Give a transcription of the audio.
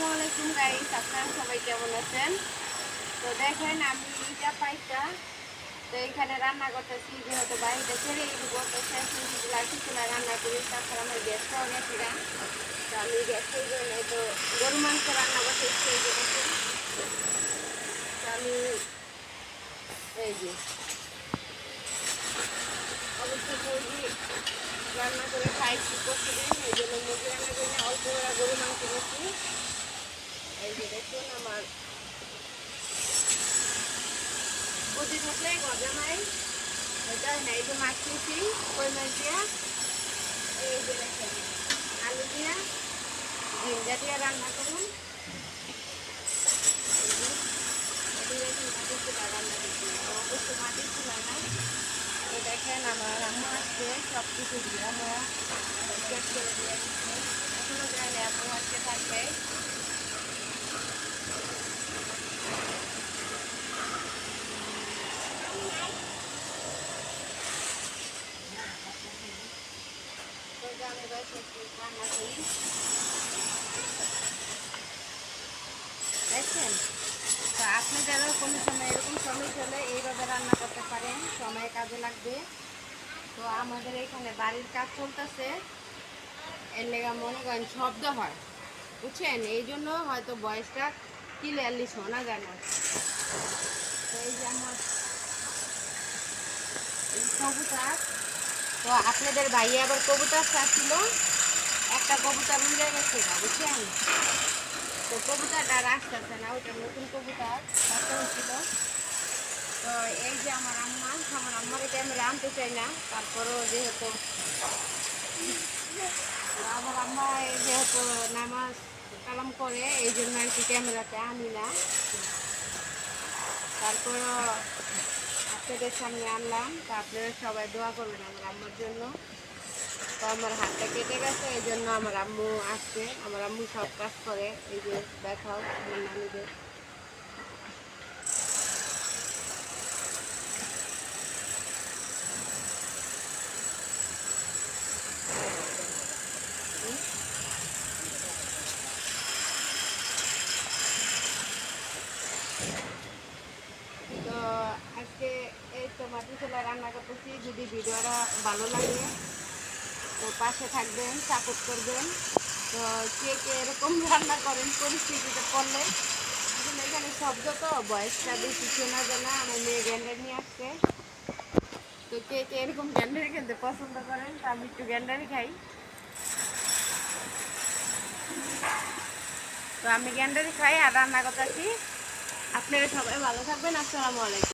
আসসালামু আলাইকুম গাইস আপনারা সবাই কেমন আছেন? তো দেখেন, আমি ইটা পাইটা তো এখানে রান্না করতেছি, যেহেতু বাড়িতে ছেড়ে দিব, তো চুলা চুলা রান্না করি। তাছাড়া আমার গ্যাস পাওয়া গেছে গা। তো আমি গ্যাসের জন্য তো গরু মাংস রান্না করতে সেই তো আমি এই যে অবশ্যই রান্না করে খাইছি প্রতিদিন, এই জন্য মুরগি রান্না করে অল্প গরু এই যে দেখুন আমার প্রতি থাকলে গজা নাই এটা এই যে মাছ নিয়েছি কই মাছ দিয়া এই যে দেখেন আলু দিয়া ঝিঙ্গা দিয়া রান্না করুন দেখুন রান্না আমার আম্মা আসছে সব কিছু দিয়ে দিয়ে দিচ্ছে এখনও যায় না আপু আজকে থাকবে তো যে আমি বসে একটু রান্না করি দেখছেন তো আপনাদেরও কোনো সময় এরকম সময় চলে এইভাবে রান্না করতে পারেন, সময় কাজে লাগবে। তো আমাদের এখানে বাড়ির কাজ চলতেছে। এর লেগা মনে করেন শব্দ হয়, বুঝছেন? এই জন্য হয়তো বয়সটা ক্লিয়ারলি শোনা যায় না। তো এই যে আমার কবুতর তো আপনাদের ভাই আবার কবুতর চাচ্ছিল। একটা কবুতর মিলে গেছে, বুঝছেন? তো কবুতরটা আসতেছে না ওটা নতুন কবুতর হচ্ছিল তো এই যে আমার আম্মা, আমার আম্মার এটা আমি আনতে চাই না, তারপরেও যেহেতু আমার আম্মা যেহেতু নামাজ কালাম করে, এই জন্য আর কি ক্যামেরাতে আনি না। তারপরও আপনাদের সামনে আনলাম, তা আপনারা সবাই দোয়া করবেন আমার আম্মার জন্য। তো আমার হাতটা কেটে গেছে, এই জন্য আমার আম্মু আসছে, আমার আম্মু সব কাজ করে, এই যে দেখাও আমার নানিদের তো আজকে এই তো মাটি চুলা রান্না করতেছি। যদি ভিডিওটা ভালো লাগে, তো পাশে থাকবেন সাপোর্ট করবেন। তো কে কে এরকম রান্না করেন, পরিস্থিতিতে আসলে এখানে শব্দ তো, বয়সটা বেশি, শোনা যায় না। আমার মেয়ে গ্যান্ডার নিয়ে আসছে। তো কে কে এরকম গ্যান্ডারি খেতে পছন্দ করেন, তো আমি একটু গ্যান্ডারি খাই। তো আমি গ্যান্ডারি খাই আর রান্না করতেছি। আপনারা সবাই ভালো থাকবেন। আসসালামু আলাইকুম।